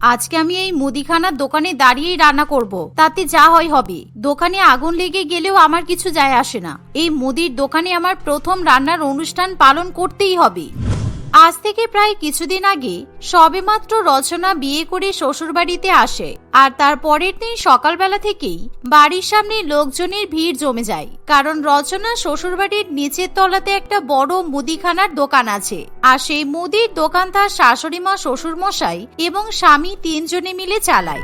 আজকে আমি এই মুদিখানার দোকানে দাঁড়িয়েই রান্না করব। তাতে যা হয় হবে। দোকানে আগুন লেগে গেলেও আমার কিছু যায় আসে না। এই মুদির দোকানে আমার প্রথম রান্নার অনুষ্ঠান পালন করতেই হবে। আজ থেকে প্রায় কিছুদিন আগে সবেমাত্র রচনা বিয়ে করে শ্বশুরবাড়িতে আসে আর তার পরের দিন সকালবেলা থেকেই বাড়ির সামনে লোকজনের ভিড় জমে যায়। কারণ রচনা শ্বশুরবাড়ির নিচের তলাতে একটা বড় মুদিখানার দোকান আছে আর সেই মুদির দোকান তার শাশুড়ি মা শ্বশুর মশাই এবং স্বামী তিনজনে মিলে চালায়।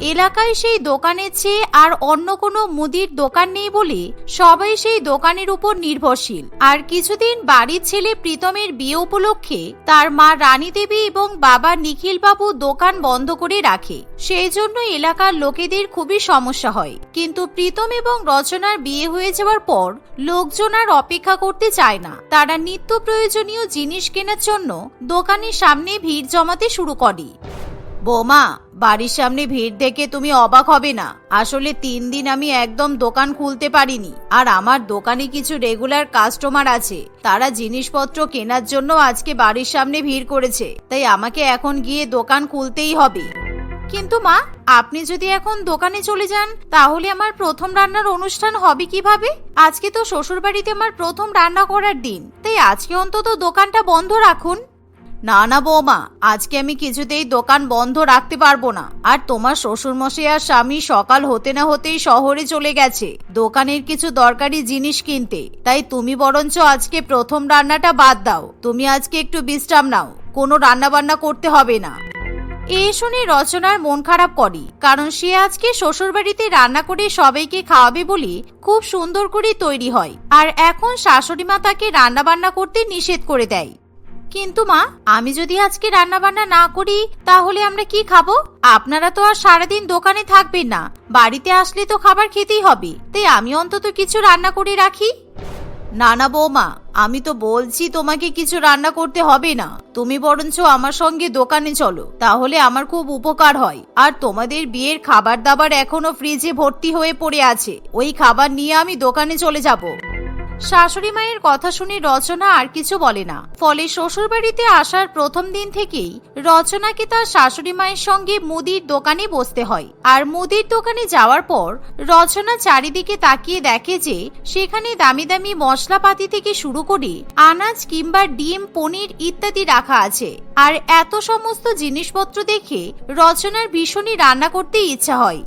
এলাকায় সেই দোকানের চেয়ে আর অন্য কোনো মুদির দোকান নেই বলে সবাই সেই দোকানের উপর নির্ভরশীল। আর কিছুদিন বাড়ির ছেলে প্রীতমের বিয়ে উপলক্ষে তার মা রানী দেবী এবং বাবা নিখিল বাবু দোকান বন্ধ করে রাখে। সেই জন্য এলাকার লোকেদের খুবই সমস্যা হয়। কিন্তু প্রীতম এবং রচনার বিয়ে হয়ে যাওয়ার পর লোকজন আর অপেক্ষা করতে চায় না। তারা নিত্য প্রয়োজনীয় জিনিস কেনার জন্য দোকানের সামনে ভিড় জমাতে শুরু করে। বৌমা, বাড়ির সামনে ভিড় দেখে তুমি অবাক হবে না। আসলে তিন দিন আমি একদম দোকান খুলতে পারিনি। আর আমার দোকানে কিছু রেগুলার কাস্টমার আছে। তারা জিনিসপত্র কেনার জন্য আজকে বাড়ির সামনে ভিড় করেছে। তাই আমাকে এখন গিয়ে দোকান খুলতেই হবে। কিন্তু মা, আপনি যদি এখন দোকানে চলে যান, তাহলে আমার প্রথম রান্নার অনুষ্ঠান হবে কীভাবে? আজকে তো শ্বশুরবাড়িতে আমার প্রথম রান্না করার দিন। তাই আজকে অন্তত দোকানটা বন্ধ রাখুন। না না বৌমা, আজকে আমি কিছুতেই দোকান বন্ধ রাখতে পারব না। আর তোমার শ্বশুর মশাই আর স্বামী সকাল হতে না হতেই শহরে চলে গেছে। দোকানের কিছু দরকারি জিনিস কিনতে। তাই তুমি বরঞ্চ আজকে প্রথম রান্নাটা বাদ দাও। তুমি আজকে একটু বিশ্রাম নাও। কোনো রান্না বান্না করতে হবে না। এ শুনে রচনার মন খারাপ করে, কারণ সে আজকে শ্বশুরবাড়িতে রান্না করে সবাইকে খাওয়াবে বলে খুব সুন্দর করে তৈরি হয়। আর এখন শাশুড়ি মা তাকে রান্না বান্না করতে নিষেধ করে দেয়। কিন্তু মা, আমি যদি আজকে রান্না বান্না না করি, তাহলে আমরা কি খাব? আপনারা তো আর সারাদিন দোকানে থাকবেন না। বাড়িতে আসলে তো খাবার খেতেই হবে। তাই আমি অন্তত কিছু রান্না করে রাখি। না না বৌমা, আমি তো বলছি তোমাকে কিছু রান্না করতে হবে না। তুমি বরঞ্চ আমার সঙ্গে দোকানে চলো। তাহলে আমার খুব উপকার হয়। আর তোমাদের বিয়ের খাবার দাবার এখনও ফ্রিজে ভর্তি হয়ে পড়ে আছে। ওই খাবার নিয়ে আমি দোকানে চলে যাব। শাশুড়ি মায়ের কথা শুনে রচনা আর কিছু বলে না। ফলে শ্বশুরবাড়িতে আসার প্রথম দিন থেকেই রচনাকে তার শাশুড়ি মায়ের সঙ্গে মুদির দোকানে বসতে হয়। আর মুদির দোকানে যাওয়ার পর রচনা চারিদিকে তাকিয়ে দেখে যে সেখানে দামি দামি মশলাপাতি থেকে শুরু করে আনাজ কিংবা ডিম, পনির ইত্যাদি রাখা আছে। আর এত সমস্ত জিনিসপত্র দেখে রচনার ভীষণই রান্না করতে ইচ্ছা হয়।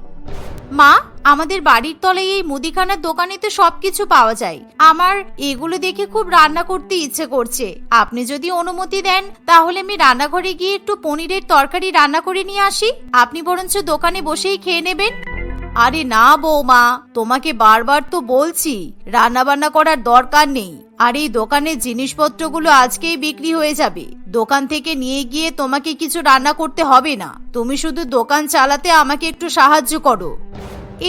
মা, আমাদের বাড়ির তলায় এই মুদিখানার দোকানে তো সবকিছু পাওয়া যায়। আমার এগুলো দেখে খুব রান্না করতে ইচ্ছে করছে। আপনি যদি অনুমতি দেন, তাহলে আমি রান্নাঘরে গিয়ে একটু পনিরের তরকারি রান্না করে নিয়ে আসি। আপনি বরঞ্চ দোকানে বসেই খেয়ে নেবেন। আরে না বৌমা, তোমাকে বারবার তো বলছি রান্না বান্না করার দরকার নেই। আর এই দোকানের জিনিসপত্রগুলো আজকেই বিক্রি হয়ে যাবে। দোকান থেকে নিয়ে গিয়ে তোমাকে কিছু রান্না করতে হবে না। তুমি শুধু দোকান চালাতে আমাকে একটু সাহায্য করো।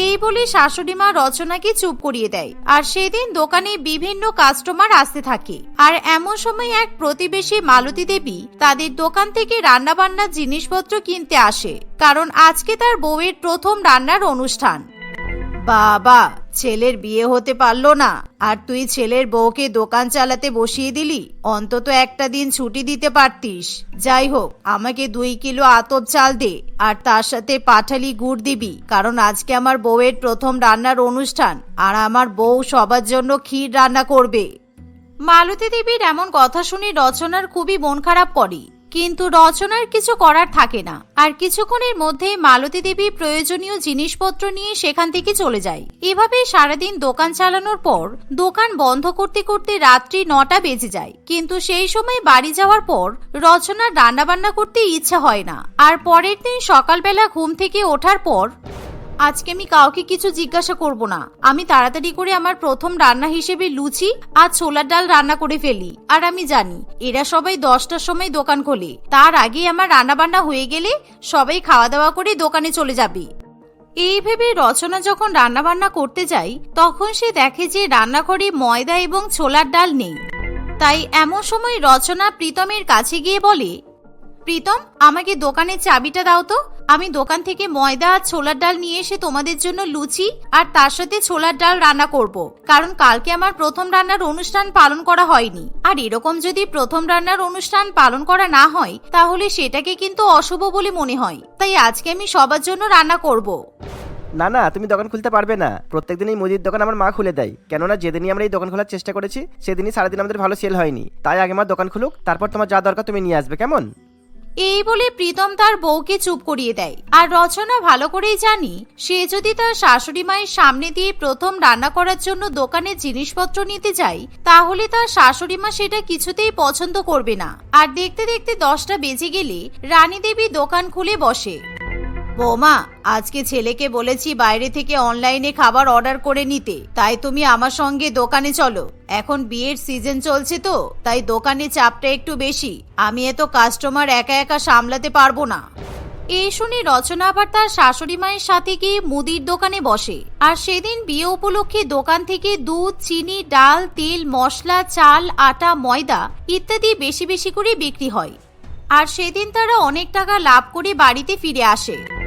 এই বলে শাশুড়ি মা রচনাকে চুপ করিয়ে দেয়। আর সেদিন দোকানে বিভিন্ন কাস্টমার আসতে থাকে। আর এমন সময় এক প্রতিবেশী মালতী দেবী তাদের দোকান থেকে রান্নাবান্নার জিনিসপত্র কিনতে আসে। কারণ আজকে তার বউয়ের প্রথম রান্নার অনুষ্ঠান। বাবা, ছেলের বিয়ে হতে পারল না। আর তুই ছেলের বউকে দোকান চালাতে বসিয়ে দিলি? অন্তত একটা দিন ছুটি দিতে পারতিস। যাই হোক, আমাকে দুই কিলো আতপ চাল দে, আর তার সাথে পাঠালি গুড় দিবি, কারণ আজকে আমার বউয়ের প্রথম রান্নার অনুষ্ঠান, আর আমার বউ সবার জন্য ক্ষীর রান্না করবে। মালতী দেবীর এমন কথা শুনে রচনার খুবই মন খারাপ করে। কিন্তু রচনার কিছু করার থাকে না। আর কিছুক্ষণের মধ্যেই মালতী দেবী প্রয়োজনীয় জিনিসপত্র নিয়ে সেখান থেকে চলে যায়। এভাবে সারাদিন দোকান চালানোর পর দোকান বন্ধ করতে করতে রাত্রি নটা বেজে যায়। কিন্তু সেই সময় বাড়ি যাওয়ার পর রচনার রান্নাবান্না করতে ইচ্ছা হয় না। আর পরের দিন সকালবেলা ঘুম থেকে ওঠার পর আজকে আমি কাউকে কিছু জিজ্ঞাসা করব না। আমি তাড়াতাড়ি করে আমার প্রথম রান্না হিসেবে লুচি আর ছোলার ডাল রান্না করে ফেলি। আর আমি জানি, এরা সবাই দশটার সময় দোকান খোলে। তার আগে আমার রান্না বান্না হয়ে গেলে সবাই খাওয়া দাওয়া করে দোকানে চলে যাবে। এই ভেবে রচনা যখন রান্নাবান্না করতে যায় তখন সে দেখে যে রান্নাঘরে ময়দা এবং ছোলার ডাল নেই। তাই এমন সময় রচনা প্রীতমের কাছে গিয়ে বলে, প্রীতম, আমাকে দোকানের চাবিটা দাও তো। আমি দোকান থেকে ময়দা আর ছোলার ডাল নিয়ে এসে তোমাদের জন্য লুচি আর তার সাথে ছোলার ডাল রান্না করব। কারণ কালকে আমার প্রথম রান্নার অনুষ্ঠান পালন করা হয়নি। আর এরকম যদি প্রথম রান্নার অনুষ্ঠান পালন করা না হয়, তাহলে সেটাকে কিন্তু অশুভ বলে মনে হয়। তাই আজকে আমি সবার জন্য রান্না করব। না না, তুমি দোকান খুলতে পারবে না। প্রত্যেকদিন এই মুদির দোকান আমার মা খুলে দেয়। কেননা যেদিনই আমরা এই দোকান খোলার চেষ্টা করেছি, সেদিনই সারাদিন আমাদের ভালো সেল হয়নি। তাই আগে আমার দোকান খুলুক, তারপর তোমার যা দরকার তুমি নিয়ে আসবে, কেমন? এই বলে প্রীতম তার বউকে চুপ করিয়ে দেয়। আর রচনা ভালো করেই জানি, সে যদি তার শাশুড়ি মায়ের সামনে দিয়ে প্রথম রান্না করার জন্য দোকানে জিনিসপত্র নিতে যায়, তাহলে তার শাশুড়ি মা সেটা কিছুতেই পছন্দ করবে না। আর দেখতে দেখতে দশটা বেজে গেলে রানী দেবী দোকান খুলে বসে। বৌমা, আজকে ছেলেকে বলেছি বাইরে থেকে অনলাইনে খাবার অর্ডার করে নিতে। তাই তুমি আমার সঙ্গে দোকানে চলো। এখন বিয়ের সিজন চলছে তো, তাই দোকানে চাপটা একটু বেশি। আমি এত কাস্টমার একা একা সামলাতে পারব না। এই শুনে রচনা আবার তার শাশুড়ি মায়ের সাথে গিয়ে মুদির দোকানে বসে। আর সেদিন বিয়ে উপলক্ষে দোকান থেকে দুধ, চিনি, ডাল, তেল, মশলা, চাল, আটা, ময়দা ইত্যাদি বেশি বেশি করে বিক্রি হয়। আর সেদিন তারা অনেক টাকা লাভ করে বাড়িতে ফিরে আসে।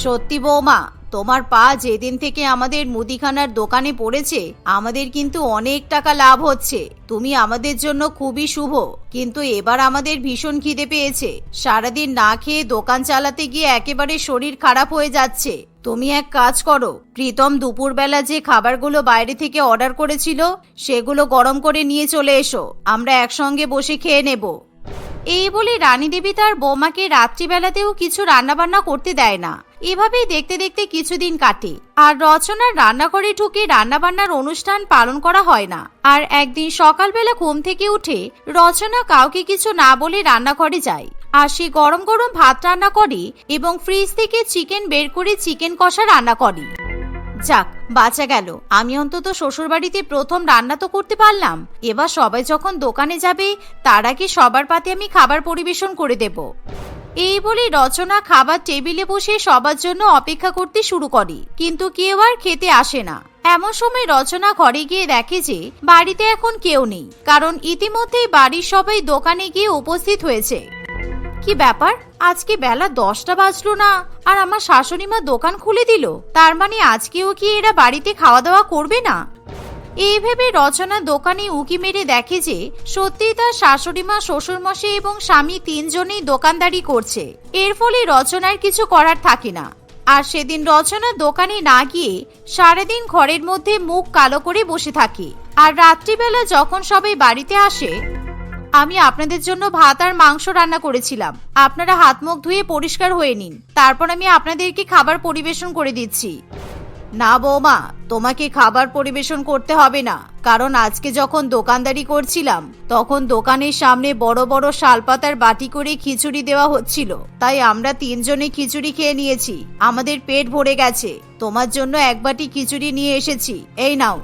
সত্যি বৌমা, তোমার পা যেদিন থেকে আমাদের মুদিখানার দোকানে পড়েছে, আমাদের কিন্তু অনেক টাকা লাভ হচ্ছে। তুমি আমাদের জন্য খুবই শুভ, কিন্তু এবার আমাদের ভীষণ খিদে পেয়েছে। সারাদিন না খেয়ে দোকান চালাতে গিয়ে একেবারে শরীর খারাপ হয়ে যাচ্ছে। তুমি এক কাজ করো, প্রীতম দুপুরবেলা যে খাবারগুলো বাইরে থেকে অর্ডার করেছিল, সেগুলো গরম করে নিয়ে চলে এসো। আমরা একসঙ্গে বসে খেয়ে নেব। এই বলে রানী দেবী তার বৌমাকে রাত্রিবেলাতেও কিছু রান্নাবান্না করতে দেয় না। এভাবেই দেখতে দেখতে কিছুদিন কাটে। আর রচনার রান্নাঘরে ঢুকে রান্নাবান্নার অনুষ্ঠান পালন করা হয় না। আর একদিন সকালবেলা ঘুম থেকে উঠে রচনা কাউকে কিছু না বলে রান্নাঘরে যায়। আর সে গরম গরম ভাত রান্না করে এবং ফ্রিজ থেকে চিকেন বের করে চিকেন কষা রান্না করে। যাক, বাঁচা গেল। আমি অন্তত শ্বশুরবাড়িতে প্রথম রান্না তো করতে পারলাম। এবার সবাই যখন দোকানে যাবে, তার আগে সবার পাতে আমি খাবার পরিবেশন করে দেব। এই বলে রচনা খাবার টেবিলে বসে সবার জন্য অপেক্ষা করতে শুরু করে। কিন্তু কেউ আর খেতে আসে না। এমন সময় রচনা ঘরে গিয়ে দেখে যে, বাড়িতে এখন কেউ নেই। কারণ ইতিমধ্যেই বাড়ির সবাই দোকানে গিয়ে উপস্থিত হয়েছে। কি ব্যাপার? আজকে বেলা দশটা বাজলো না, আর আমার শাশুড়ি মা দোকান খুলে দিল। তার মানে আজকেও কি এরা বাড়িতে খাওয়া দাওয়া করবে না? এই ভেবে রচনা দোকানে উকি মেরে দেখে যে, সত্যিই তার শাশুড়ি মা, শ্বশুরমশাই এবং স্বামী তিনজনেই দোকানদারি করছে। এর ফলে রচনার কিছু করার থাকে না। আর সেদিন রচনা দোকানে না গিয়ে সারাদিন ঘরের মধ্যে মুখ কালো করে বসে থাকে। আর রাত্রিবেলা যখন সবাই বাড়িতে আসে আমি আপনাদের জন্য ভাত আর মাংস রান্না করেছিলাম। আপনারা হাত মুখ ধুয়ে পরিষ্কার হয়ে নিন। তারপর আমি আপনাদেরকে খাবার পরিবেশন করে দিচ্ছি। না বৌমা, তোমাকে খাবার পরিবেশন করতে হবে না। কারণ আজকে যখন দোকানদারি করছিলাম, তখন দোকানের সামনে বড় বড় শালপাতার বাটি করে খিচুড়ি দেওয়া হচ্ছিল। তাই আমরা তিনজনে খিচুড়ি খেয়ে নিয়েছি। আমাদের পেট ভরে গেছে। তোমার জন্য এক বাটি খিচুড়ি নিয়ে এসেছি। এই নাও।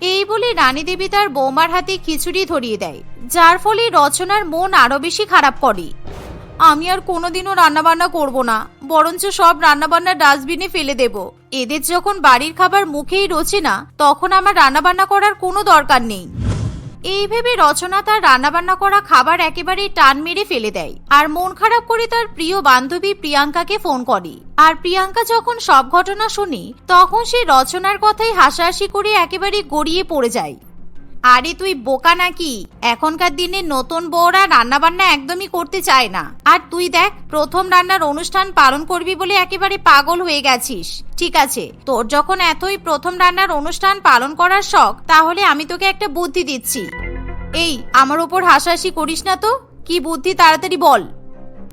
এই বলে রানী দেবী তার বৌমার হাতে খিচুড়ি ধরিয়ে দেয়, যার ফলে রচনার মন আরও বেশি খারাপ করে। আমি আর কোনোদিনও রান্নাবান্না করব না, বরঞ্চ সব রান্নাবান্না ডাস্টবিনে ফেলে দেব। এদের যখন বাড়ির খাবার মুখেই রোচে না, তখন আমার রান্নাবান্না করার কোনো দরকার নেই। এই ভেবে রচনা তার রান্নাবান্না করা খাবার একেবারে টান মেরে ফেলে দেয়। আর মন খারাপ করে তার প্রিয় বান্ধবী প্রিয়াঙ্কাকে ফোন করে। আর প্রিয়াঙ্কা যখন সব ঘটনা শুনি, তখন সে রচনার কথাই হাসাহাসি করে একেবারে গড়িয়ে পড়ে যায়। আরে তুই বোকা নাকি? এখনকার দিনে নতুন বউরা রান্নাবান্না একদমই করতে চায় না। আর তুই দেখ, প্রথম রান্নার অনুষ্ঠান পালন করবি বলে একেবারে পাগল হয়ে গেছিস। ঠিক আছে, তোর যখন এতই প্রথম রান্নার অনুষ্ঠান পালন করার শখ, তাহলে আমি তোকে একটা বুদ্ধি দিচ্ছি। এই, আমার ওপর হাসাহাসি করিস না তো? কি বুদ্ধি তাড়াতাড়ি বল।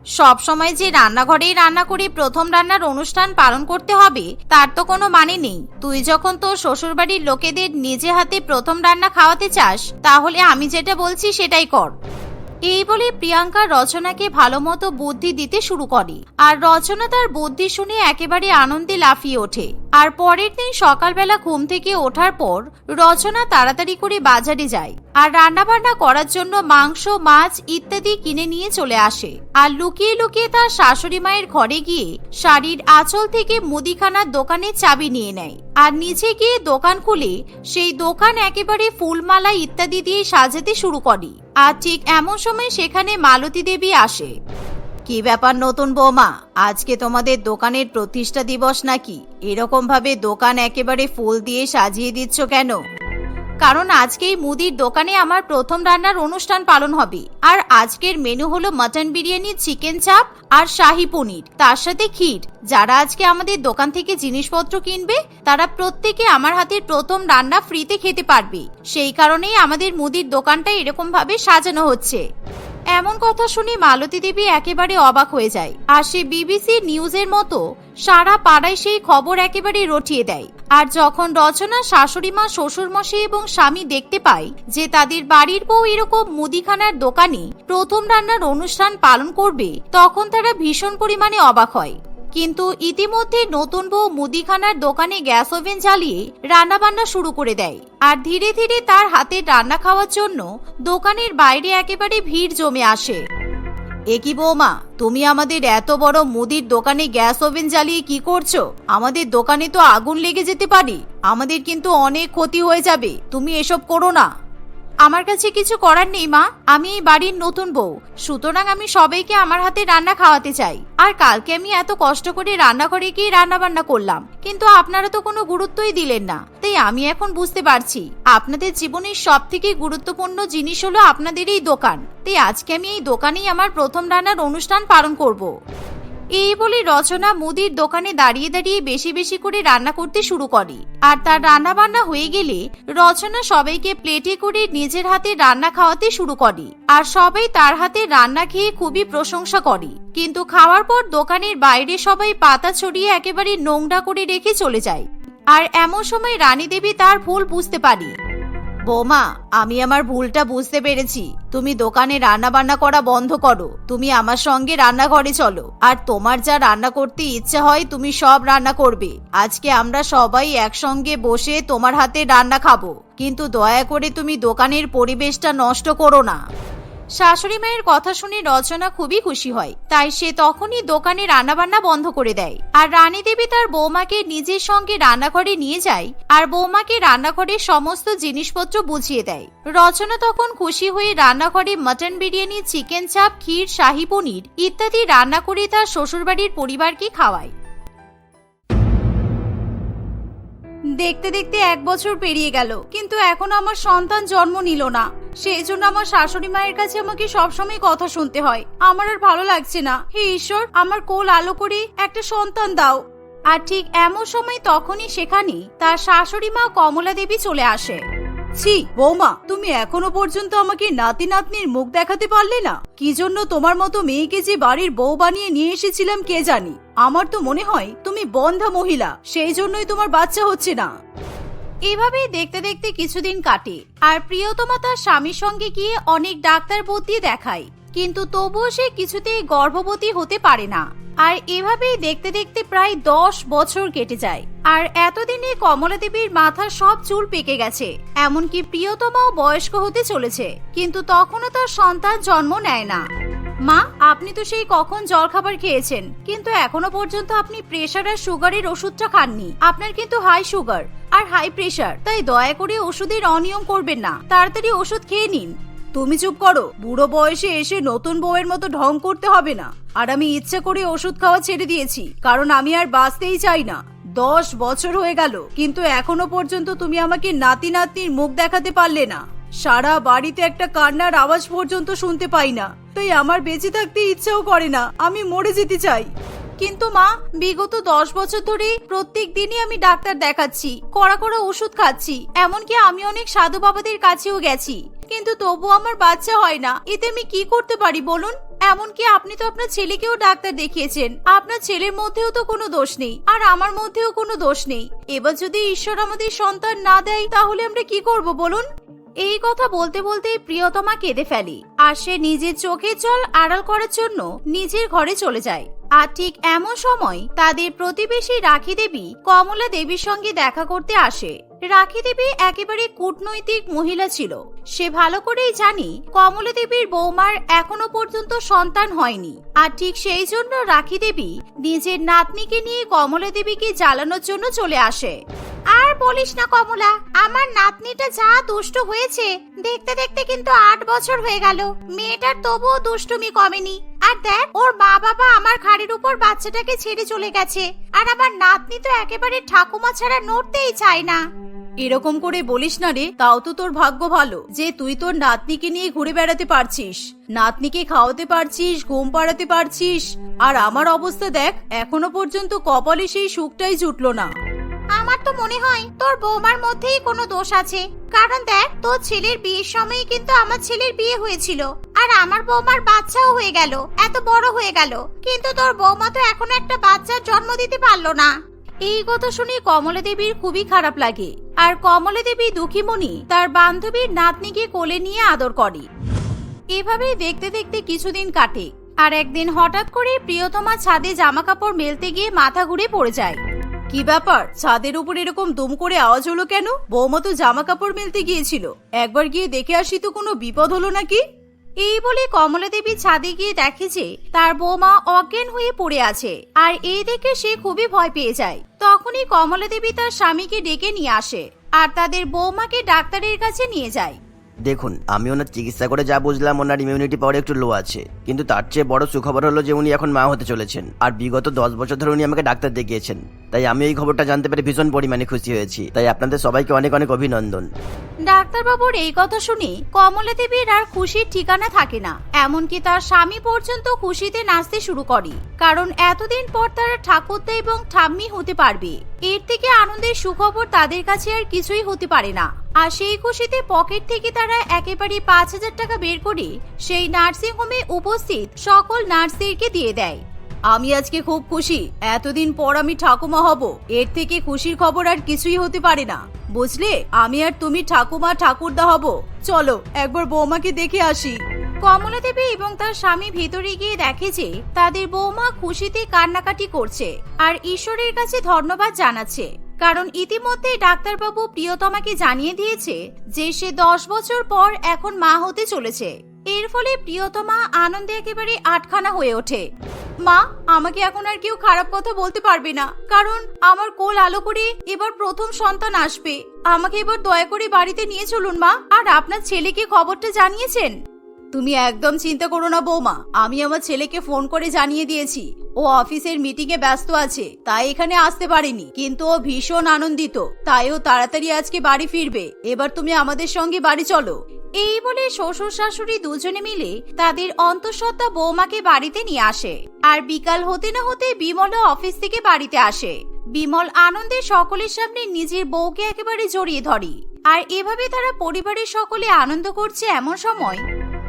সব সময় যে রান্নাঘরেই রান্না করে, প্রথম রান্নার অনুষ্ঠান পালন করতে হবে, তার তো কোনো মানে নেই। তুই যখন তোর শ্বশুরবাড়ির লোকেদের নিজে হাতে প্রথম রান্না খাওয়াতে চাস, তাহলে আমি যেটা বলছি সেটাই কর। এই বলে প্রিয়াঙ্কা রচনাকে ভালো মতো বুদ্ধি দিতে শুরু করে। আর রচনা তার বুদ্ধি শুনে একেবারে আনন্দে লাফিয়ে ওঠে। আর পরের দিন সকালবেলা ঘুম থেকে ওঠার পর রচনা তাড়াতাড়ি করে বাজারে যায়। আর রান্নাবান্না করার জন্য মাংস, মাছ ইত্যাদি কিনে নিয়ে চলে আসে। আর লুকিয়ে লুকিয়ে তার শাশুড়ি মায়ের ঘরে গিয়ে শাড়ির আঁচল থেকে মুদিখানার দোকানের চাবি নিয়ে নেয়। আর নিচে গিয়ে দোকান খুলে সেই দোকান একেবারে ফুলমালা ইত্যাদি দিয়ে সাজাতে শুরু করে। আর ঠিক এমন সময় সেখানে মালতী দেবী আসে। কি ব্যাপার নতুন বৌমা? আজকে তোমাদের দোকানের প্রতিষ্ঠা দিবস নাকি? এরকম ভাবে দোকান একেবারে ফুল দিয়ে সাজিয়ে দিচ্ছ কেন? কারণ আজকে এই মুদির দোকানে আমার প্রথম রান্নার অনুষ্ঠান পালন হবে। আর আজকের মেনু হলো মাটন বিরিয়ানি চিকেন চাপ আর শাহি পনির। তার সাথে ক্ষীর। যারা আজকে আমাদের দোকান থেকে জিনিসপত্র কিনবে, তারা প্রত্যেকে আমার হাতের প্রথম রান্না ফ্রিতে খেতে পারবে। সেই কারণেই আমাদের মুদির দোকানটা এরকম ভাবে সাজানো হচ্ছে। এমন কথা শুনে মালতী দেবী একেবারে অবাক হয়ে যায়। আর সে বিবিসি নিউজের মতো সারা পাড়ায় সেই খবর একেবারে রটিয়ে দেয়। আর যখন রচনা, শাশুড়ি মা শ্বশুরমশাই এবং স্বামী দেখতে পায় যে তাদের বাড়ির বউ এরকম মুদিখানার দোকানে প্রথম রান্নার অনুষ্ঠান পালন করবে, তখন তারা ভীষণ পরিমাণে অবাক হয়। কিন্তু ইতিমধ্যে নতুন বউ মুদিখানার দোকানে গ্যাস ওভেন জ্বালিয়ে রান্নাবান্না শুরু করে দেয়। আর ধীরে ধীরে তার হাতে রান্না খাওয়ার জন্য দোকানের বাইরে একেবারে ভিড় জমে আসে। এ কি বৌমা, তুমি আমাদের এত বড় মুদির দোকানে গ্যাস ওভেন জ্বালিয়ে কি করছ? আমাদের দোকানে তো আগুন লেগে যেতে পারে। আমাদের কিন্তু অনেক ক্ষতি হয়ে যাবে। তুমি এসব করো না। আমার কাছে কিছু করার নেই, মা। আমি এই বাড়ির নতুন বউ। সুতরাং আমি সবাইকে আমার হাতে রান্না খাওয়াতে চাই। আর কালকে আমি এত কষ্ট করে রান্না করে গিয়ে রান্না বান্না করলাম। কিন্তু আপনারা তো কোনো গুরুত্বই দিলেন না। তাই আমি এখন বুঝতে পারছি। আপনাদের জীবনের সব থেকে গুরুত্বপূর্ণ জিনিস হলো আপনাদের এই দোকান। তাই আজকে আমি এই দোকানেই আমার প্রথম রান্নার অনুষ্ঠান পালন করব। এই বলে রচনা মুদির দোকানে দাঁড়িয়ে দাঁড়িয়ে বেশি বেশি করে রান্না করতে শুরু করে। আর তার রান্না বান্না হয়ে গেলে রচনা সবাইকে প্লেটে করে নিজের হাতে রান্না খাওয়াতে শুরু করে। আর সবাই তার হাতে রান্না খেয়ে খুবই প্রশংসা করে। কিন্তু খাওয়ার পর দোকানের বাইরে সবাই পাতা ছড়িয়ে একেবারে নোংরা করে রেখে চলে যায়। আর এমন সময় রানী দেবী তার ভুল বুঝতে পারি। বৌমা, আমি আমার ভুলটা বুঝতে পেরেছি। তুমি দোকানে রান্না বান্না করা বন্ধ করো। তুমি আমার সঙ্গে রান্নাঘরে চলো। আর তোমার যা রান্না করতে ইচ্ছে হয়, তুমি সব রান্না করবে। আজকে আমরা সবাই একসঙ্গে বসে তোমার হাতে রান্না খাব। কিন্তু দয়া করে তুমি দোকানের পরিবেশটা নষ্ট করো না। শাশুড়ি মায়ের কথা শুনে রচনা খুবই খুশি হয়। তাই সে তখনই দোকানে রান্নাবান্না বন্ধ করে দেয়। আর রানী দেবী তার বৌমাকে নিজের সঙ্গে রান্নাঘরে নিয়ে যায় আর বৌমাকে রান্নাঘরের সমস্ত জিনিসপত্র বুঝিয়ে দেয়। রচনা তখন খুশি হয়ে রান্নাঘরে মটন বিরিয়ানি, চিকেন চাপ, ক্ষীর, শাহি পনির ইত্যাদি রান্না করে তার শ্বশুরবাড়ির পরিবারকে খাওয়ায়। দেখতে দেখতে এক বছর পেরিয়ে গেল, কিন্তু এখনও আমার সন্তান জন্ম নিল না। সেই জন্য আমার শাশুড়ি মায়ের কাছে আমাকে সবসময় কথা শুনতে হয়। আমার আর ভালো লাগছে না। হে ঈশ্বর, আমার কোল আলো করে একটা সন্তান দাও। আর ঠিক এমন সময় তখনই সেখানে তার শাশুড়ি মা কমলা দেবী চলে আসে। ছি, বৌমা, তুমি এখনও পর্যন্ত আমাকে নাতি নাতনির মুখ দেখাতে পারলে না। কি জন্য তোমার মতো মেয়েকে যে বাড়ির বউ বানিয়ে নিয়ে এসেছিলাম কে জানি? আমার তো মনে হয় তুমি বন্ধা মহিলা, সেই জন্যই তোমার বাচ্চা হচ্ছে না। এভাবেই দেখতে দেখতে কিছুদিন কাটে, আর প্রিয়তমা তার স্বামীর সঙ্গে গিয়ে অনেক ডাক্তার বুদ্ধি দেখায়, কিন্তু তবুও সে কিছুতেই গর্ভবতী হতে পারে না। আর এভাবেই দেখতে দেখতে প্রায় দশ বছর কেটে যায়। আর এতদিনে কমলা দেবীর মাথার সব চুল পেকে গেছে, এমনকি প্রিয়তমাও বয়স্ক হতে চলেছে, কিন্তু তখনও তার সন্তান জন্ম নেয় না। মা, আপনি তো সেই কখন জলখাবার খেয়েছেন, কিন্তু এখনও পর্যন্ত আপনি প্রেশার আর সুগারের ওষুধটা খাননি। আপনার কিন্তু হাই সুগার আর হাই প্রেশার তাই দয়া করে ওষুধের অনিয়ম করবেন না। তাড়াতাড়ি ওষুধ খেয়ে নিন। তুমি চুপ করো। বুড়ো বয়সে এসে নতুন বউয়ের মতো ঢং করতে হবে না। আর আমি ইচ্ছে করে ওষুধ খাওয়া ছেড়ে দিয়েছি, কারণ আমি আর বাঁচতেই চাই না। দশ বছর হয়ে গেল, কিন্তু এখনও পর্যন্ত তুমি আমাকে নাতি নাতনির মুখ দেখাতে পারলে না। সারা বাড়িতে একটা কান্নার আওয়াজ পর্যন্ত শুনতে পাই না। তাই আমার বেঁচে থাকতে ইচ্ছেও করে না, আমি মরে যেতে চাই। কিন্তু মা, বিগত দশ বছর ধরে প্রত্যেক দিনই আমি ডাক্তার দেখাচ্ছি, কড়া কড়া ওষুধ খাচ্ছি, এমনকি আমি অনেক সাধু বাবাদের কাছেও গেছি। কিন্তু তবু আমার বাচ্চা হয় না, এতে আমি কি করতে পারি বলুন? এমনকি আপনি তো আপনার ছেলেকেও ডাক্তার দেখিয়েছেন, আপনার ছেলের মধ্যেও তো কোনো দোষ নেই, আর আমার মধ্যেও কোনো দোষ নেই। এবার যদি ঈশ্বর আমাদের সন্তান না দেয়, তাহলে আমরা কি করব বলুন? এই কথা বলতে বলতে প্রিয়তমা কেঁদে ফেলে, আর সে নিজের চোখের জল আড়াল করার জন্য নিজের ঘরে চলে যায়। আর ঠিক এমন সময় তাদের প্রতিবেশী রাখি দেবী কমলা দেবীর সঙ্গে দেখা করতে আসে। রাখি দেবী একেবারে কূটনৈতিক মহিলা ছিল। সে ভালো করেই জানি কমলা দেবীর বৌমার এখনও পর্যন্ত সন্তান হয়নি। আর ঠিক সেই জন্য রাখি দেবী নিজের নাতনিকে নিয়ে কমলা দেবীকে জ্বালানোর জন্য চলে আসে। আর বলিস না কমলা, আমার নাতনিটা যা দুষ্ট হয়েছে, দেখতে দেখতে কিন্তু আট বছর হয়ে গেল। মেয়েটার তবুও দুষ্টুমি কমেনি। আর দেখ, ওর মা বাবা আমার ঘাড়ের উপর বাচ্চাটাকে ছেড়ে চলে গেছে। আর আমার নাতনি তো একেবারে ঠাকুমা ছাড়া নড়তেই চায় না। এরকম করে বলিস না রে, তাও তো তোর ভাগ্য ভালো। যে তুই তোর নাতনিকে নিয়ে ঘুরে বেড়াতে পারছিস, নাতনিকে খাওয়াতে পারছিস, ঘুম পাড়াতে পারছিস, আর আমার অবস্থা দেখ, এখনও পর্যন্ত কপালে সেই সুখটাই জুটলো না। আমার তো মনে হয় তোর বৌমার মধ্যেই কোনো দোষ আছে। কারণ দেখ, তোর ছেলের বিয়ের সময় কিন্তু আমার ছেলের বিয়ে হয়েছিল, আর আমার বৌমার বাচ্চাও হয়ে গেল, এত বড় হয়ে গেল। কিন্তু তোর বৌমা তো এখনও একটা বাচ্চার জন্ম দিতে পারল না। এই কথা শুনে কমলা দেবীর খুবই খারাপ লাগে। আর কমলা দেবী দুঃখীমণি তার বান্ধবীর নাতনিকে কোলে নিয়ে আদর করে। এভাবেই দেখতে দেখতে কিছুদিন কাটে, আর একদিন হঠাৎ করে প্রিয়তমা ছাদে জামা কাপড় মেলতে গিয়ে মাথা ঘুরে পড়ে যায়। কি ব্যাপার? ছাদের উপর এরকম দুম করে আওয়াজ হলো কেন? বৌমা তো জামা কাপড় মেলতে গিয়েছিল। একবার গিয়ে দেখে আসি তো কোনো বিপদ হলো নাকি? এই বলে কমলা দেবী ছাদে গিয়ে দেখে যে তার বৌমা অজ্ঞান হয়ে পড়ে আছে, আর এই দেখে সে খুবই ভয় পেয়ে যায়। তখনই কমলা দেবী তার স্বামীকে ডেকে নিয়ে আসে, আর তাদের বৌমাকে ডাক্তারের কাছে নিয়ে যায়। দেখুন আমি ওনার চিকিৎসা করে যা বুঝলাম, ওনার ইমিউনিটি পাওয়ার একটু লো আছে। কিন্তু তার চেয়ে বড় সুখবর হলো যে উনি এখন মা হতে চলেছেন। আর বিগত দশ বছর ধরে উনি আমাকে ডাক্তার দেখিয়েছেন। তাই আমি এই খবরটা জানতে পেরে ভীষণ পরিমাণে খুশি হয়েছি। তাই আপনাদের সবাইকে অনেক অনেক অভিনন্দন। ডাক্তারবাবুর এই কথা শুনে কমলা দেবীর আর খুশির ঠিকানা থাকে না। এমনকি তার স্বামী পর্যন্ত খুশিতে নাচতে শুরু করে। কারণ এতদিন পর তারা ঠাকুরদা এবং ঠাম্মি হতে পারবে। এর থেকে আনন্দের সুখবর তাদের কাছে আর কিছুই হতে পারে না। আর সেই খুশিতে পকেট থেকে তারা একেবারে পাঁচ হাজার টাকা বের করে সেই নার্সিং হোমে উপস্থিত সকল নার্সদেরকে দিয়ে দেয়। আমি আজকে খুব খুশি। এতদিন পর আমি ঠাকুমা হব। এর থেকে খুশির খবর আর কিছুই হতে পারে না। বুঝলে? আমি আর তুমি ঠাকুমা ঠাকুরদা হব। চলো, একবার বৌমাকে দেখে আসি। কমলা দেবী এবং তার স্বামী ভেতরে গিয়ে দেখে যে তাদের বৌমা খুশিতে কান্নাকাটি করছে আর ঈশ্বরের কাছে ধন্যবাদ জানাচ্ছে। কারণ ইতিমধ্যে ডাক্তারবাবু প্রিয়তমাকে জানিয়ে দিয়েছে যে সে দশ বছর পর এখন মা হতে চলেছে। এর ফলে প্রিয়তমা আনন্দে একেবারে আটখানা হয়ে ওঠে। মা, আমাকে এখন আর কেউ খারাপ কথা বলতে পারবে না। কারণ আমার কোল আলো করে এবার প্রথম সন্তান আসবে। আমাকে এবার দয়া করে বাড়িতে নিয়ে চলুন মা। আর আপনার ছেলেকে খবরটা জানিয়েছেন? তুমি একদম চিন্তা করো না, বৌমা। আমি আমার ছেলেকে ফোন করে জানিয়ে দিয়েছি। ও অফিসের মিটিং এ ব্যস্ত আছে, তাই এখানে আসতে পারেনি। কিন্তু ও ভীষণ আনন্দিত। তাই ও তাড়াতাড়ি আজকে বাড়ি ফিরবে। এবার তুমি আমাদের সঙ্গে বাড়ি চলো। এই বলে শ্বশুর শাশুড়ি দুজনে মিলে তাদের অন্তঃসত্ত্বা বৌমাকে বাড়িতে নিয়ে আসে। আর বিকাল হতে না হতে বিমলও অফিস থেকে বাড়িতে আসে। বিমল আনন্দে সকলের সামনে নিজের বউকে একেবারে জড়িয়ে ধরে। আর এভাবে তারা পরিবারের সকলে আনন্দ করছে এমন সময়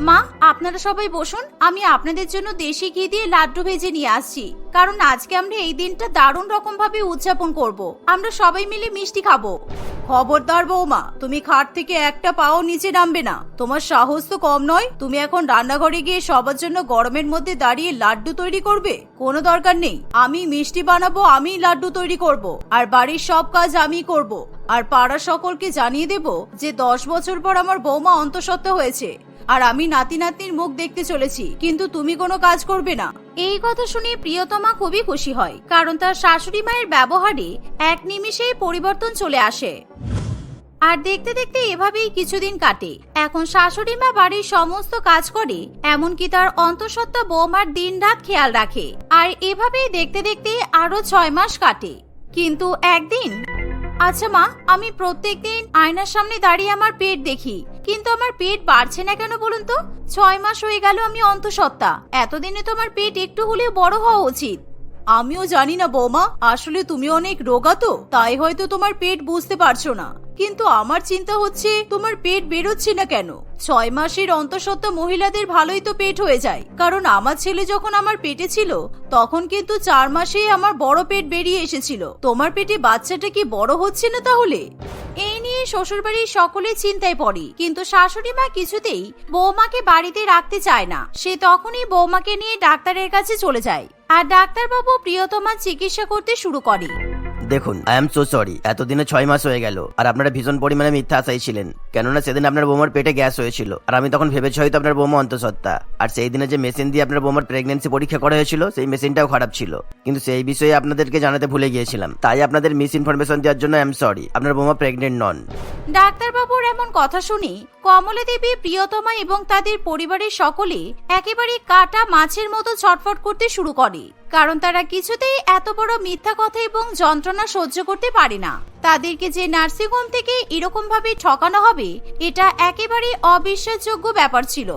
মা, আপনারা সবাই বসুন। আমি আপনাদের জন্য দেশি ঘি দিয়ে লাড্ডু ভেজে নিয়ে আসছি। কারণ আজকে আমরা এই দিনটা দারুণ রকম ভাবে উদযাপন করব। আমরা সবাই মিলে মিষ্টি খাব। খবরদার বৌমা, তুমি খাট থেকে একটা পাও নিচে নামবে না। তোমার সাহস তো কম নয়, তুমি এখন রান্নাঘরে গিয়ে সবার জন্য গরমের মধ্যে দাঁড়িয়ে লাড্ডু তৈরি করবে? কোনো দরকার নেই। আমি মিষ্টি বানাবো আমি লাড্ডু তৈরি করব। আর বাড়ির সব কাজ আমি করব। আর পাড়া সকলকে জানিয়ে দেব যে দশ বছর পর আমার বৌমা অন্তঃসত্ত্বা হয়েছে। আর আমি নাতি নাতনির মুখ দেখতে চলেছি, কিন্তু তুমি কোনো কাজ করবে না। এই কথা শুনে প্রিয়তমা খুবই খুশি হয়, কারণ তার শাশুড়ি মায়ের ব্যবহারে এক নিমিষেই পরিবর্তন চলে আসে। আর দেখতে দেখতে এভাবেই কিছুদিন কাটে। এখন শাশুড়ি মা বাড়ির সমস্ত কাজ করে, এমনকি তার অন্তঃসত্ত্বা বৌমার দিন রাত খেয়াল রাখে। আর এভাবেই দেখতে দেখতে আরও ছয় মাস কাটে। কিন্তু একদিন আচ্ছা মা, আমি প্রত্যেকদিন আয়নার সামনে দাঁড়িয়ে আমার পেট দেখি কিন্তু আমার পেট বাড়ছে না কেন বলুন তো? ছয় মাস হয়ে গেল আমি অন্তঃসত্ত্বা। এতদিনে তো আমার পেট একটু হলেও বড় হওয়া উচিত। আমিও জানি না বৌমা, আসলে তুমি অনেক রোগা তো, তাই হয়তো তোমার পেট বুঝতে পারছ না। কিন্তু আমার চিন্তা হচ্ছে, তোমার পেট বেরোচ্ছে না কেন? ছয় মাসের অন্তঃসত্ত্বা মহিলাদের ভালোই তো পেট হয়ে যায়। কারণ আমার ছেলে যখন আমার পেটে ছিল, তখন কিন্তু চার মাসেই আমার বড় পেট বেরিয়ে এসেছিল। তোমার পেটে বাচ্চাটা কি বড় হচ্ছে না তাহলে? এই নিয়ে শ্বশুরবাড়ির সকলে চিন্তায় পড়ে। কিন্তু শাশুড়ি মা কিছুতেই বৌমাকে বাড়িতে রাখতে চায় না। সে তখনই বৌমাকে নিয়ে ডাক্তারের কাছে চলে যায়। আর ডাক্তারবাবু প্রিয়তমার চিকিৎসা করতে শুরু করে। দেখুন আই এম সো সরি এতদিনে ছয় মাস হয়ে গেল, আর আপনারা ভীষণ পরিমাণে মিথ্যা আশাই ছিলেন। কেননা সেদিন আপনার বোমার পেটে গ্যাস হয়েছিল, আর আমি তখন ভেবেছি হয়তো আপনার বোমা অন্তঃসত্ত্বা। আর সেই দিনে যে মেশিন দিয়ে আপনার বোমার প্রেগনেন্সি পরীক্ষা করা হয়েছিল, সেই মেশিনটাও খারাপ ছিল। কিন্তু সেই বিষয়ে আপনাদেরকে জানাতে ভুলে গিয়েছিলাম। তাই আপনাদের মিস ইনফরমেশন দেওয়ার জন্য আই এম সরি আপনার বোমা প্রেগনেন্ট নন। ডাক্তারবাবুর এমন কথা শুনি কমলা দেবী প্রিয়তমা এবং তাদের পরিবারের সকলে একেবারে কাটা মাছের মতো ছটফট করতে শুরু করে। কারণ তারা কিছুতেই এত বড় মিথ্যা কথা এবং যন্ত্রণা সহ্য করতে পারে না। তাদেরকে যে নার্সিংহোম থেকে এরকম ভাবে ঠকানো হবে, এটা একেবারে অবিশ্বাসযোগ্য ব্যাপার ছিল।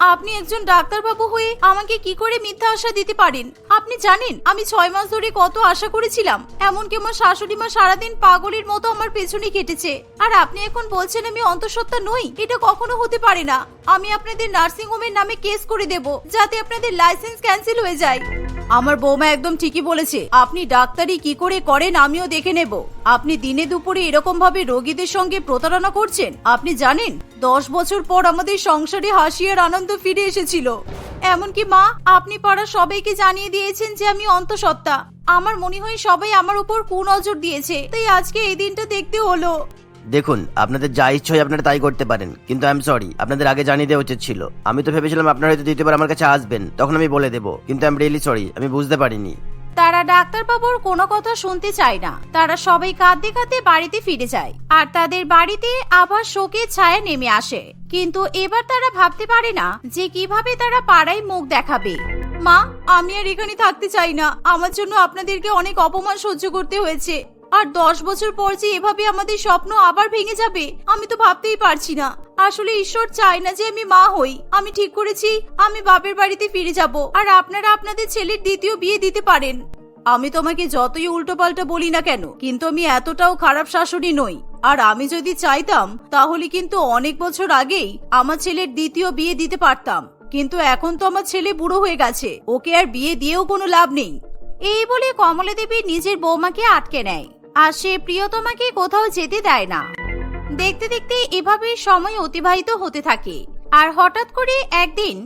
আপনি একজন ডাক্তারবাবু হয়ে আমাকে কি করে মিথ্যা আশা দিতে পারেন? আপনি জানেন, আমি ছয় মাস ধরে কত আশা করেছিলাম। এমনকি আমার শাশুড়ি মা সারাদিন পাগলের মতো আমার পেছনে কেটেছে আর আপনি এখন বলছেন আমি অন্তঃসত্ত্বা নই, এটা কখনো হতে পারে না। আমি আপনাদের নার্সিং হোমের নামে কেস করে দেব, যাতে আপনাদের লাইসেন্স ক্যান্সেল হয়ে যায়। আমার বৌমা একদম ঠিকই বলেছে, আপনি ডাক্তারি কি করে করেন আমিও দেখে নেব। আপনি দিনে দুপুরে এরকম ভাবে রোগীদের সঙ্গে প্রতারণা করছেন? আপনি জানেন, দশ বছর পর আমাদের সংসারে হাসি আর আনন্দ ফিরে এসেছিল। এমনকি মা আপনি পাড়ার সবাইকে জানিয়ে দিয়েছেন যে আমি অন্তঃসত্ত্বা। আমার মনে হয় সবাই আমার উপর কুনজর দিয়েছে। তাই আজকে এই দিনটা দেখতে হলো। দেখুন আপনাদের যা ইচ্ছে হয় আপনারা তাই করতে পারেন। কিন্তু আই এম সরি আপনাদের আগে জানিয়ে দেওয়া উচিত ছিল। আমি তো ভেবেছিলাম আপনারা হয়তো দ্বিতীয়বার আমার কাছে আসবেন। তখন আমি বলে দেবো। কিন্তু আই এম রিয়েলি সরি আমি বুঝতে পারিনি। তারা ডাক্তারবাবুর কোনো কথা শুনতে চায় না। তারা সবাই কাঁদতে কাঁদতে বাড়িতে ফিরে যায়। আর তাদের বাড়িতে আবার শোকের ছায়া নেমে আসে। কিন্তু এবার তারা ভাবতে পারে না যে কীভাবে তারা পাড়ায় মুখ দেখাবে। মা, আমি আর এখানে থাকতে চাই না। আমার জন্য আপনাদেরকে অনেক অপমান সহ্য করতে হয়েছে। আর দশ বছর পর যে এভাবে আমাদের স্বপ্ন আবার ভেঙে যাবে, আমি তো ভাবতেই পারছি না। আসলে ঈশ্বর চায় না যে আমি মা হই। আমি ঠিক করেছি, আমি বাপের বাড়িতে ফিরে যাব। আর আপনারা আপনাদের ছেলের দ্বিতীয় বিয়ে দিতে পারেন। আমি তোমাকে যতই উল্টো পাল্টা বলি না কেন, কিন্তু আমি এতটাও খারাপ শাশুড়ি নই। আর আমি যদি চাইতাম, তাহলে কিন্তু অনেক বছর আগেই আমার ছেলের দ্বিতীয় বিয়ে দিতে পারতাম। কিন্তু এখন তো আমার ছেলে বুড়ো হয়ে গেছে, ওকে আর বিয়ে দিয়েও কোনো লাভ নেই। এই বলে কমলা দেবী নিজের বৌমাকে আটকে নেয়, আর সে প্রিয়তমাকে কোথাও যেতে দেয় না। দেখতে দেখতে এভাবে সময় অতিবাহিত হতে থাকে, আর হঠাৎ করে একদিন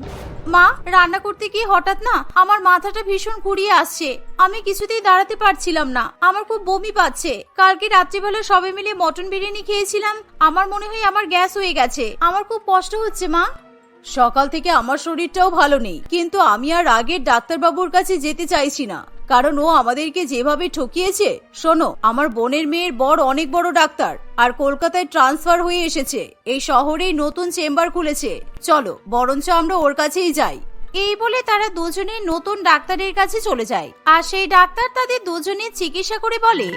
মা, রান্না করতে গিয়ে হঠাৎ না আমার মাথাটা ভীষণ ঘুরিয়ে আসছে। আমি কিছুতেই দাঁড়াতে পারছিলাম না। আমার খুব বমি পাচ্ছে। কালকে রাত্রিবেলা সবে মিলে মটন বিরিয়ানি খেয়েছিলাম। আমার মনে হয় আমার গ্যাস হয়ে গেছে। আমার খুব কষ্ট হচ্ছে, মা। সকাল থেকে আমার শরীরটাও ভালো নেই। কিন্তু আমি আর আগের ডাক্তারবাবুর কাছে যেতে চাইছি না। কারণ ও আমাদেরকে যেভাবে ঠকিয়েছে শোনো আমার বোনের মেয়ের বড় অনেক বড় ডাক্তার আর কলকাতায় ট্রান্সফার হয়ে এসেছে এই শহরেই নতুন চেম্বার খুলেছে। চলো বরঞ্চ আমরা ওর কাছেই যাই। এই বলে তারা দুজনে নতুন ডাক্তারের কাছে চলে যায় আর সেই ডাক্তার তাদের দুজনের চিকিৎসা করে বলে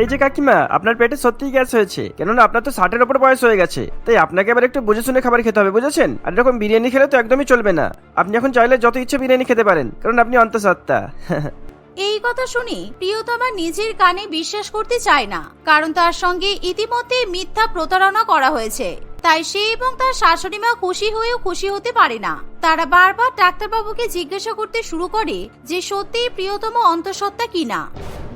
এই যে কাকিমা আপনার পেটে সত্যিই গ্যাস হয়েছে কেননা আপনার তো ষাটের ওপর বয়স হয়ে গেছে তাই আপনাকে এবার একটু বুঝে শুনে খাবার খেতে হবে বুঝেছেন? আর এরকম বিরিয়ানি খেলে তো একদমই চলবে না। আপনি এখন চাইলে যত ইচ্ছে বিরিয়ানি খেতে পারেন কারণ আপনি অন্তঃসত্ত্বা। এই কথা শুনে প্রিয়তমা নিজের কানে বিশ্বাস করতে চায় না, কারণ তার সঙ্গে ইতিমধ্যে মিথ্যা প্রতারণা করা হয়েছে। তাই সে এবং তার শাশুড়ি মা খুশি হয়েও খুশি হতে পারে না। তারা বারবার ডাক্তারবাবুকে জিজ্ঞাসা করতে শুরু করে যে সত্যিই প্রিয়তম অন্তঃসত্ত্বা কিনা।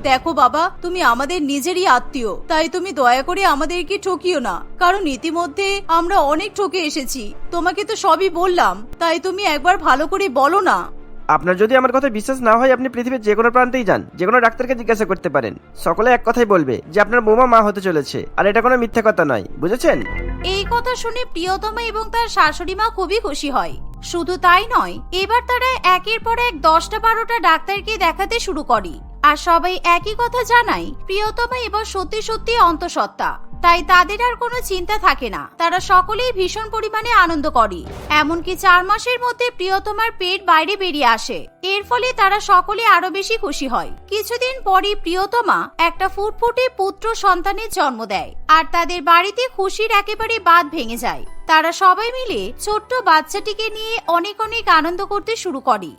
দেখো বাবা, তুমি আমাদের নিজেরই আত্মীয়, তাই তুমি দয়া করে আমাদেরকে ঠকিও না, কারণ ইতিমধ্যে আমরা অনেক ঠকে এসেছি। তোমাকে তো সবই বললাম, তাই তুমি একবার ভালো করে বলো না। আপনার যদি আমার কথা বিশ্বাস না হয়, আপনি পৃথিবীর যে কোনো প্রান্তেই যান, যে কোনো ডাক্তারকে জিজ্ঞাসা করতে পারেন। সকলে এক কথাই বলবে যে, আপনার বৌমা মা হতে চলেছে। আর এটা কোনো মিথ্যা কথা নয়, বুঝেছেন? এই কথা শুনে প্রিয়তমা এবং তার শাশুড়ি মা খুবই খুশি হয়। শুধু তাই নয়, এবার তারা একের পর এক দশটা বারোটা ডাক্তারকে দেখাতে শুরু করে। আর সবাই একই কথা জানায়, প্রিয়তমা এবার সত্যি সত্যি অন্তঃসত্ত্বা। তাই তাদের আর কোনো চিন্তা থাকে না। তারা সকলেই ভীষণ পরিমাণে আনন্দ করে। এমনকি চার মাসের মধ্যে প্রিয়তমার পেট বাইরে বেরিয়ে আসে। এর ফলে তারা সকলে আরও বেশি খুশি হয়। কিছুদিন পরই প্রিয়তমা একটা ফুটফুটে পুত্র সন্তানের জন্ম দেয় আর তাদের বাড়িতে খুশির একেবারে বাদ ভেঙে যায়। তারা সবাই মিলে ছোট্ট বাচ্চাটিকে নিয়ে অনেক অনেক আনন্দ করতে শুরু করে।